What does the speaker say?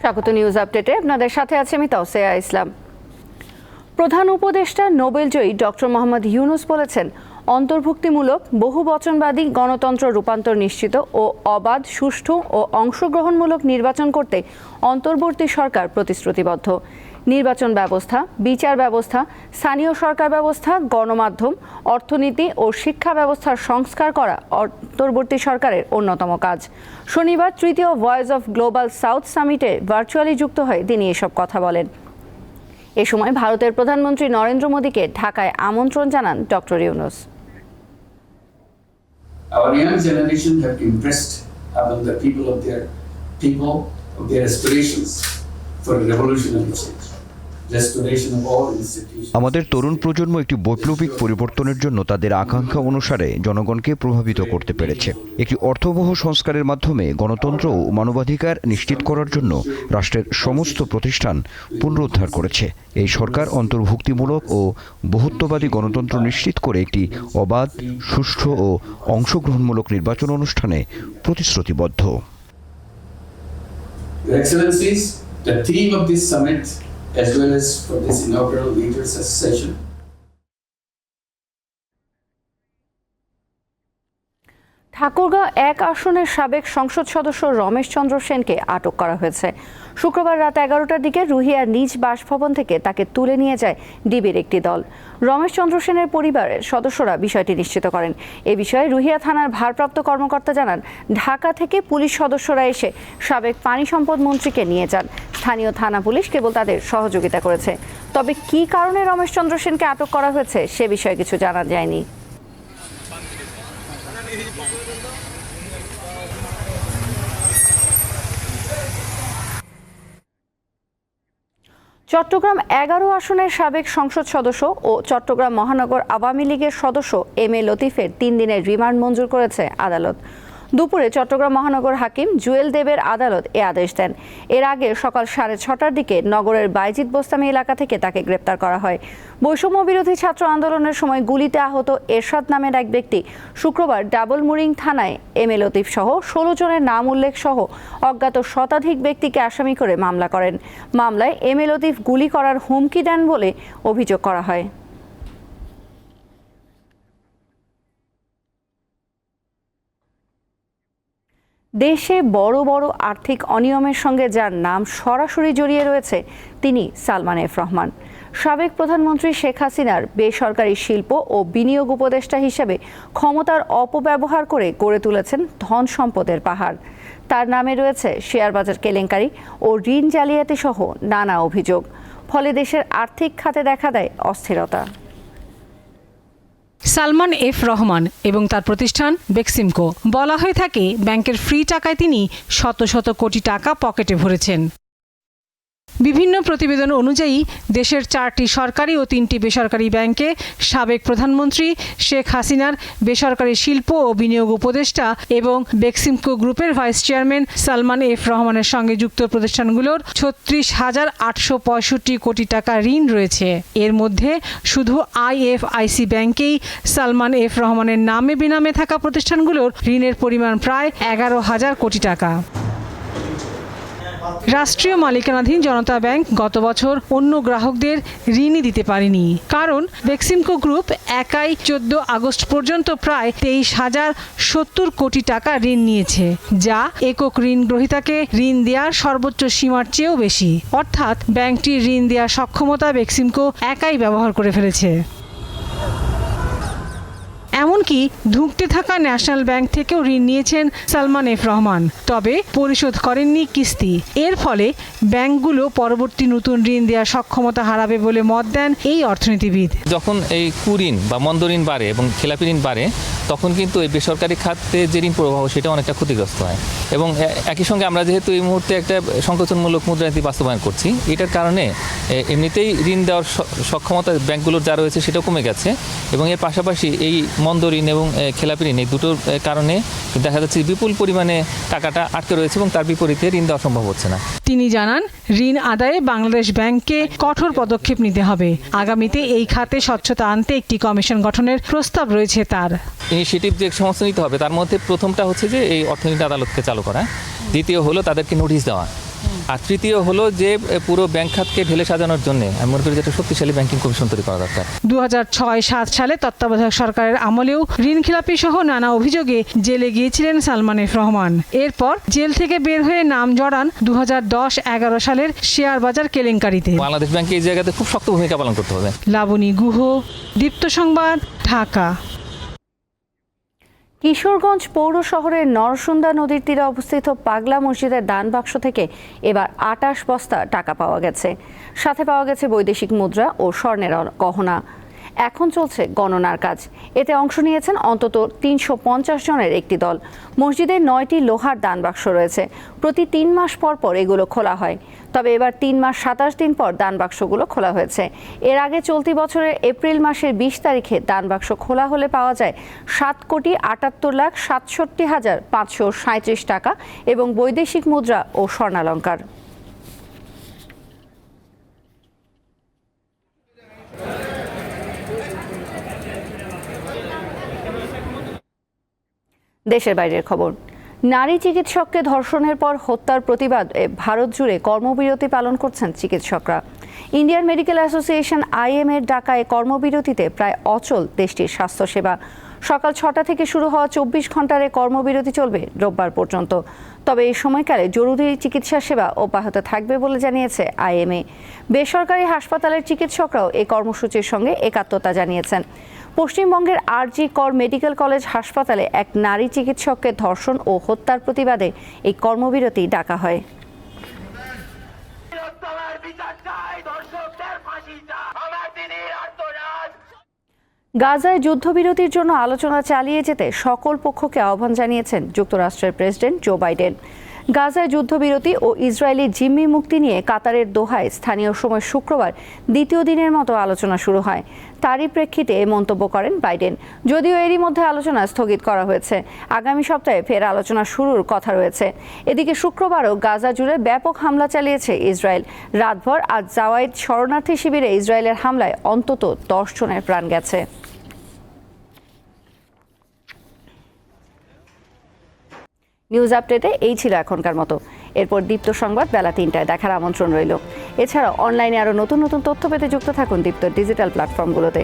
স্বাগত নিউজ আপডেটে। আপনাদের সাথে আছে আমি তাওসেয়া ইসলাম। প্রধান উপদেষ্টা, নোবেলজয়ী ডক্টর মোহাম্মদ ইউনুস বলেছেন, অন্তর্ভুক্তিমূলক, বহুবচনবাদী গণতন্ত্র রূপান্তর নিশ্চিত ও অবাধ, সুষ্ঠু ও অংশগ্রহণমূলক নির্বাচন করতে অন্তর্বর্তী সরকার প্রতিশ্রুতিবদ্ধ। নির্বাচন ব্যবস্থা বিচার ব্যবস্থা স্থানীয় সরকার ব্যবস্থা গণমাধ্যম অর্থনীতি ও শিক্ষা ব্যবস্থার সংস্কার করা অন্তর্বর্তী সরকারের অন্যতম কাজ। শনিবার তৃতীয় ভয়েস অফ গ্লোবাল সাউথ সামিটে ভার্চুয়ালি যুক্ত হয়ে তিনি এসব কথা বলেন। এ সময় ভারতের প্রধানমন্ত্রী নরেন্দ্র মোদীকে ঢাকায় আমন্ত্রণ জানান doctor Yunus. Our young generation have impressed among the people of their people of their aspirations for revolutionary change, আমাদের তরুণ প্রজন্ম একটি বৈপ্লবিক পরিবর্তনের জন্য তাদের আকাঙ্ক্ষা অনুসারে জনগণকে প্রভাবিত করতে পেরেছে। একটি অর্থবহ সংস্কারের মাধ্যমে গণতন্ত্র ও মানবাধিকার নিশ্চিত করার জন্য রাষ্ট্রের সমস্ত প্রতিষ্ঠান পুনরুদ্ধার করেছে। এই সরকার অন্তর্ভুক্তিমূলক ও বহুত্ববাদী গণতন্ত্র নিশ্চিত করে একটি অবাধ সুষ্ঠু ও অংশগ্রহণমূলক নির্বাচন অনুষ্ঠানে প্রতিশ্রুতিবদ্ধ। Your Excellencies, the theme of this summit, as well as for this inaugural leaders session, Thakurgaon এক আসনের সাবেক সংসদ সদস্য রমেশ চন্দ্র সেনকে আটক করা হয়েছে। শুক্রবার রাত এগারোটার দিকে রুহিয়ার নিজ বাসভবন থেকে তাকে তুলে নিয়ে যায় ডিবির একটি দল। রমেশ চন্দ্র সেনের পরিবারের সদস্যরা বিষয়টি নিশ্চিত করেন। এ বিষয়ে রুহিয়া থানার ভারপ্রাপ্ত কর্মকর্তা জানান ঢাকা থেকে পুলিশ সদস্যরা এসে সাবেক পানি সম্পদ মন্ত্রীকে নিয়ে যান। স্থানীয় থানা পুলিশ কেবল তাদের সহযোগিতা করেছে। তবে কি কারণে রমেশ চন্দ্র সেনকে আটক করা হয়েছে, সে বিষয়ে কিছু জানা যায়নি। চট্টগ্রাম এগারো আসনের সাবেক সংসদ সদস্য ও চট্টগ্রাম মহানগর আওয়ামী লীগের সদস্য এম এ লতিফের তিন দিনের রিমান্ড মঞ্জুর করেছে আদালত। দুপুরে চট্টগ্রাম মহানগর হাকিম জুয়েল দেবের আদালত এ আদেশ দেন। এর আগে সকাল সাড়ে ছটার দিকে নগরের বাইজিদ বোস্তামি এলাকা থেকে তাকে গ্রেপ্তার করা হয়। বৈষম্য বিরোধী ছাত্র আন্দোলনের সময় গুলিতে আহত এরশাদ নামের এক ব্যক্তি শুক্রবার ডাবল মুরিং থানায় এম এ লতিফ সহ ষোলো জনের নাম উল্লেখ সহ অজ্ঞাত শতাধিক ব্যক্তিকে আসামি করে মামলা করেন। মামলায় এম এ লতিফ গুলি করার হুমকি দেন বলে অভিযোগ করা হয়। দেশে বড় বড় আর্থিক অনিয়মের সঙ্গে যার নাম সরাসরি জড়িয়ে রয়েছে, তিনি সালমান এফ রহমান। সাবেক প্রধানমন্ত্রী শেখ হাসিনার বেসরকারি শিল্প ও বিনিয়োগ উপদেষ্টা হিসেবে ক্ষমতার অপব্যবহার করে গড়ে তুলেছেন ধন সম্পদের পাহাড়। তার নামে রয়েছে শেয়ার বাজার কেলেঙ্কারি ও ঋণ জালিয়াতি সহ নানা অভিযোগ। ফলে দেশের আর্থিক খাতে দেখা দেয় অস্থিরতা। সালমান এফ রহমান এবং তার প্রতিষ্ঠান বেক্সিমকো। বলা হয়ে থাকে, ব্যাংকের ফ্রি টাকায় তিনি শত শত কোটি টাকা পকেটে ভরেছেন। বিভিন্ন প্রতিবেদন অনুযায়ী, দেশের চারটি সরকারি ও তিনটি বেসরকারি ব্যাংকে সাবেক প্রধানমন্ত্রী শেখ হাসিনার বেসরকারি শিল্প ও বিনিয়োগ উপদেষ্টা এবং বেক্সিমকো গ্রুপের ভাইস চেয়ারম্যান সালমান এফ রহমানের সঙ্গে যুক্ত প্রতিষ্ঠানগুলোর ছত্রিশ হাজার আটশো পঁয়ষট্টি কোটি টাকা ঋণ রয়েছে। এর মধ্যে শুধু আইএফআইসি ব্যাংকেই সালমান এফ রহমানের নামে বেনামে থাকা প্রতিষ্ঠানগুলোর ঋণের পরিমাণ প্রায় এগারো হাজার কোটি টাকা। রাষ্ট্রীয় মালিকানাধীন জনতা ব্যাংক গত বছর অন্য গ্রাহকদের ঋণই দিতে পারেনি। কারণ বেক্সিমকো গ্রুপ একাই চোদ্দ আগস্ট পর্যন্ত প্রায় তেইশ হাজার সত্তর কোটি টাকা ঋণ নিয়েছে, যা একক ঋণ গ্রহীতাকে ঋণ দেওয়ার সর্বোচ্চ সীমার চেয়েও বেশি। অর্থাৎ ব্যাংকটির ঋণ দেওয়ার সক্ষমতা বেক্সিমকো একাই ব্যবহার করে ফেলেছে। এমনকি ধুঁকতে থাকা ন্যাশনাল ব্যাংক থেকেও ঋণ নিয়েছেন সালমান এফ রহমান। তবে পরিশোধ করেননি কিস্তি। এর ফলে ব্যাংকগুলো পরবর্তী নতুন ঋণ দেওয়ার সক্ষমতা হারাবে বলে মত দেন এই অর্থনীতিবিদ। যখন এই কুঋণ বা মন্দ ঋণ বাড়ে এবং খেলাপি ঋণ বাড়ে তখন কিন্তু এই বেসরকারি খাতে যে ঋণ প্রবাহ, সেটা অনেকটা ক্ষতিগ্রস্ত হয়। এবং একই সঙ্গে আমরা যেহেতু এই মুহূর্তে একটা সংকোচনমূলক মুদ্রানীতি বাস্তবায়ন করছি, এটার কারণে এমনিতেই ঋণ দেওয়ার সক্ষমতা ব্যাংকগুলোর যা রয়েছে সেটা কমে গেছে। এবং এর পাশাপাশি এই মন্দ ঋণ এবং খেলাপি ঋণ, এই দুটোর কারণে দেখা যাচ্ছে বিপুল পরিমাণে টাকাটা আটকে রয়েছে এবং তার বিপরীতে ঋণ দেওয়া সম্ভব হচ্ছে না। তিনি জানান, ঋণ আদায়ে বাংলাদেশ ব্যাংককে কঠোর পদক্ষেপ নিতে হবে। আগামীতে এই খাতে স্বচ্ছতা আনতে একটি কমিশন গঠনের প্রস্তাব রয়েছে তার। ইনিশিয়েটিভ যে সমস্ত নিতে হবে তার মধ্যে প্রথমটা হচ্ছে যে এই অর্থনীতি আদালতকে চালু করা। দ্বিতীয় হলো তাদেরকে নোটিশ দেওয়া। আর তৃতীয় হলো যে পুরো ব্যাংক খাতকে ঢেলে সাজানোর জন্য আমি মনে করি যে শক্তিশালী ব্যাংকিং কমিশন তৈরি করা দরকার। দু সাত সালে তত্ত্বাবধায়ক সরকারের আমলেও ঋণ খেলাপি সহ নানা অভিযোগে জেলে গিয়েছিলেন সালমান এফ রহমান। এরপর জেল থেকে বের হয়ে নাম জড়ান দু দশ এগারো সালের শেয়ার বাজার কেলেঙ্কারিতে। বাংলাদেশ ব্যাংকে এই জায়গাতে খুব শক্ত ভূমিকা পালন করতে হবে। লাবণী গুহ দীপ্ত সংবাদ ঢাকা। কিশোরগঞ্জ পৌর শহরের নরসুন্দা নদীর তীরে অবস্থিত পাগলা মসজিদের দান বাক্স থেকে এবার আটাশ বস্তা টাকা পাওয়া গেছে। সাথে পাওয়া গেছে বৈদেশিক মুদ্রা ও স্বর্ণের গহনা। এখন চলছে গণনার কাজ। এতে অংশ নিয়েছেন অন্তত তিনশো পঞ্চাশ জনের একটি দল। মসজিদে নয়টি লোহার দান বাক্স রয়েছে। প্রতি তিন মাস পর পর এগুলো খোলা হয়। তবে এবার তিন মাস সাতাশ দিন পর দান বাক্সগুলো খোলা হয়েছে। এর আগে চলতি বছরের এপ্রিল মাসের বিশ তারিখে দান বাক্স খোলা হলে পাওয়া যায় সাত কোটি আটাত্তর লাখ সাতষট্টি হাজার পাঁচশো সাঁত্রিশ টাকা এবং বৈদেশিক মুদ্রা ও স্বর্ণালঙ্কার। দেশের বাইরের খবর। নারী চিকিৎসককে ধর্ষণের পর হত্যার প্রতিবাদ ভারত জুড়ে কর্মবিরতি পালন করছেন চিকিৎসকরা। ইন্ডিয়ান মেডিকেল অ্যাসোসিয়েশন আইএম এর ডাকায় কর্মবিরতিতে প্রায় অচল দেশটির স্বাস্থ্যসেবা। সকাল ছটা থেকে শুরু হওয়া চব্বিশ ঘণ্টার কর্মবিরতি চলবে রোববার পর্যন্ত। তবে এই সময়কালে জরুরি চিকিৎসা সেবা অব্যাহত থাকবে বলে জানিয়েছে আইএমএ। বেসরকারি হাসপাতালের চিকিৎসকরাও এই কর্মসূচির সঙ্গে একাত্মতা জানিয়েছেন। পশ্চিমবঙ্গের আরজি কর মেডিকেল কলেজ হাসপাতালে এক নারী চিকিৎসককে ধর্ষণ ও হত্যার প্রতিবাদে এই কর্মবিরতি ডাকা হয়। গাজায় যুদ্ধবিরতির জন্য আলোচনা চালিয়ে যেতে সকল পক্ষকে আহ্বান জানিয়েছেন যুক্তরাষ্ট্রের প্রেসিডেন্ট জো বাইডেন। গাজায় যুদ্ধবিরতি ও ইসরায়েলি জিম্মি মুক্তি নিয়ে কাতারের দোহায় স্থানীয় সময় শুক্রবার দ্বিতীয় দিনের মতো আলোচনা শুরু হয়। তারই প্রেক্ষিতে এ মন্তব্য করেন বাইডেন। যদিও এরই মধ্যে আলোচনা স্থগিত করা হয়েছে। আগামী সপ্তাহে ফের আলোচনা শুরুর কথা রয়েছে। এদিকে শুক্রবারও গাজা জুড়ে ব্যাপক হামলা চালিয়েছে ইসরায়েল। রাতভর আজ জাওয়াইদ শরণার্থী শিবিরে ইসরায়েলের হামলায় অন্তত দশ জনের প্রাণ গেছে। নিউজ আপডেটে এই ছিল এখনকার মতো। এরপর দীপ্ত সংবাদ বেলা তিনটায় দেখার আমন্ত্রণ রইল। এছাড়া অনলাইনে আরও নতুন নতুন তথ্য পেতে যুক্ত থাকুন দীপ্ত ডিজিটাল প্ল্যাটফর্মগুলোতে।